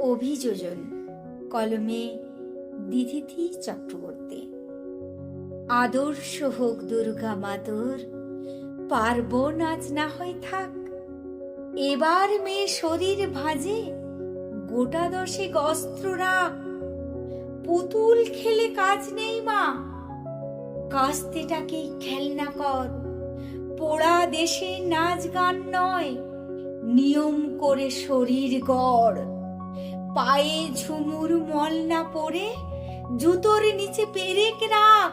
অভিযোজন, কলমে দিদিথি চক্রবর্তী। আদর্শ হোক দুর্গা মাতর পার্বণ আজ না হয় থাক। এবার মেয়ে শরীর ভাজে, গোটা দশেক অস্ত্র রাখ। পুতুল খেলে কাজ নেই মা কাস্তেটাকেই খেলনা কর। পোড়া দেশে নাচ গান নয়, নিয়ম করে শরীর গড়। পায়ে ঝুমুর মল না পরে জুতোর নিচে পেরেক রাখ।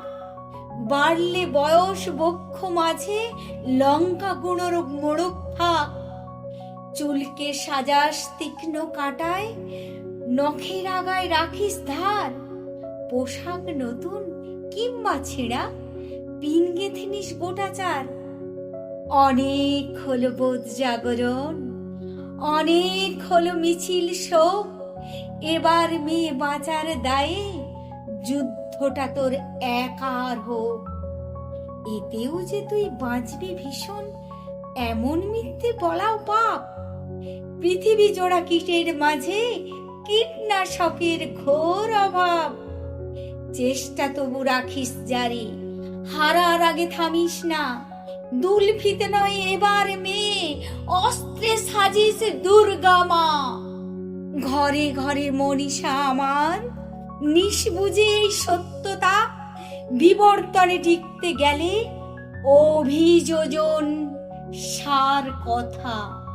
বাড়লে বয়স বক্ষ মাঝে, লঙ্কা গুঁড়োর মোড়ক থাক চুলকে সাজাস তীক্ষ্ণ কাটায়, নখের আগায় রাখিস ধার। পোশাক নতুন কিংবা ছেঁড়া, পিন গেথে নিস গোটা চার। অনেক হলো বোধ জাগরণ, অনেক হলো মিছিল শোক এবার মেয়ে বাঁচার দায়ে যুদ্ধটা তোর একার হোক। এতেও যে তুই বাঁচবি ভীষণ, এমন মিথ্যে বলাও পাপ। পৃথিবী জোড়া কীটের মাঝে কীটনাশকের ঘোর অভাব। চেষ্টা তবু রাখিস জারি, হারার আগে থামিস না। দুল ফিতে নয় এবার মেয়ে, অস্ত্রে সাজিস দুর্গা মা। ঘরে ঘরে মনীষা আমার। নিশ বুঝে এই সত্যতা বিবর্তনে টিকতে গেলে অভিযোজন সার কথা।